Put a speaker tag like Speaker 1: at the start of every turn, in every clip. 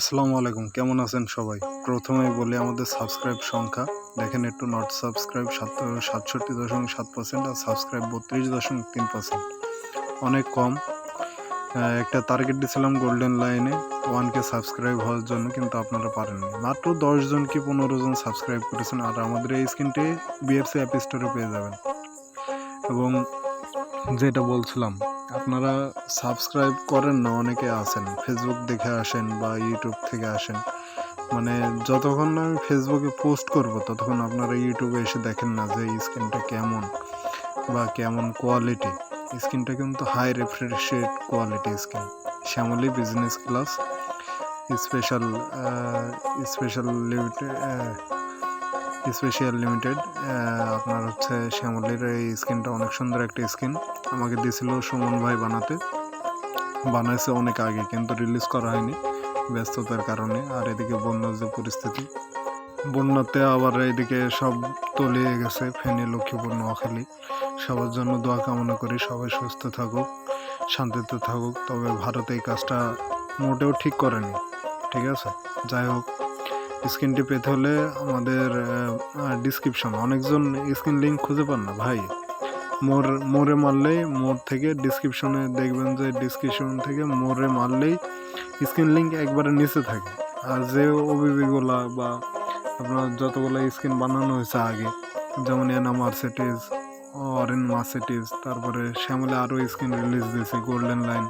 Speaker 1: আসসালামু আলাইকুম, কেমন আছেন সবাই? প্রথমেই বলি আমাদের সাবস্ক্রাইব সংখ্যা। দেখেন একটু নট সাবস্ক্রাইব সাত, সাতষট্টি দশমিক সাত পার্সেন্ট আর সাবস্ক্রাইব বত্রিশ দশমিক তিন পার্সেন্ট অনেক কম। একটা টার্গেট দিয়েছিলাম গোল্ডেন লাইনে ওয়ান কে সাবস্ক্রাইব হওয়ার জন্য, কিন্তু আপনারা পারেননি। মাত্র দশজন কি পনেরো জন সাবস্ক্রাইব করেছেন, আর আমাদের এই স্ক্রিনটি বিএফসি অ্যাপ স্টোরে পেয়ে যাবেন। এবং যেটা বলছিলাম আপনারা সাবস্ক্রাইব করেন না, অনেকে আসেন ফেসবুক দেখে আসেন বা ইউটিউব থেকে আসেন। মানে যতক্ষণ না আমি ফেসবুকে পোস্ট করব, ততক্ষণ আপনারা ইউটিউবে এসে দেখেন না যে স্ক্রিনটা কেমন বা কেমন কোয়ালিটি স্ক্রিনটা কিন্তু high refreshed quality screen Shyamoli business class special special limited special limited আপনার হচ্ছে শ্যামলির এই স্কিনটা অনেক সুন্দর একটা স্কিন আমাকে দিয়েছিল সুমন ভাই বানাতে। বানাইছে অনেক আগে, কিন্তু রিলিজ করা হয়নি ব্যস্ততার কারণে। আর এদিকে বন্যার যে পরিস্থিতি, বন্যাতে আবার এদিকে সব তলিয়ে গেছে, ফেনী, লক্ষ্মীপুর, নোয়াখালী। সবার জন্য দোয়া কামনা করি, সবাই সুস্থ থাকুক, শান্তিতে থাকুক। তবে ভারত এই কাজটা মোটেও ঠিক করেনি, ঠিক আছে? যাই হোক। স্ক্রিনটি পেতে হলে আমাদের ডিসক্রিপশন অনেকজন স্ক্রিন লিঙ্ক খুঁজে পান না, ভাই। মোর, মোরে মারলেই মোর থেকে ডিসক্রিপশনে দেখবেন যে ডিসক্রিপশন থেকে মোরে মারলেই স্ক্রিন লিঙ্ক একবারে নিচে থাকে। আর যে ওবিবিগুলা বা আপনার যতগুলো স্ক্রিন বানানো হয়েছে আগে, যেমন এনা মার্সেটিস অরেন মার্সেটিস, তারপরে শ্যামলে আরও স্ক্রিন রিলিজ দিয়েছে, গোল্ডেন লাইন।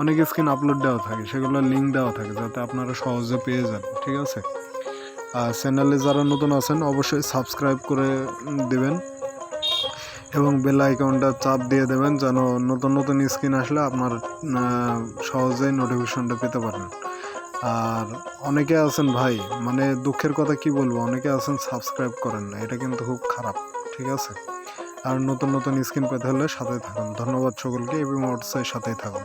Speaker 1: অনেক স্ক্রিন আপলোড দেওয়া থাকে, সেগুলো লিঙ্ক দেওয়া থাকে, যাতে আপনারা সহজে পেয়ে যান, ঠিক আছে? আর চ্যানেলে যারা নতুন আছেন, অবশ্যই সাবস্ক্রাইব করে দিবেন এবং বেল আইকনটা চাপ দিয়ে দেবেন যেন নতুন নতুন স্ক্রিন আসলে আপনার সহজেই নোটিফিকেশনটা পেতে পারেন। আর অনেকে আছেন ভাই মানে দুঃখের কথা কি বলব, অনেকে আছেন সাবস্ক্রাইব করেন না, এটা কিন্তু খুব খারাপ, ঠিক আছে? আর নতুন নতুন স্ক্রিন পেতে হলে সাথে থাকুন। ধন্যবাদ সকলকে এবং হোয়াটসঅ্যাপের সাথেই থাকুন।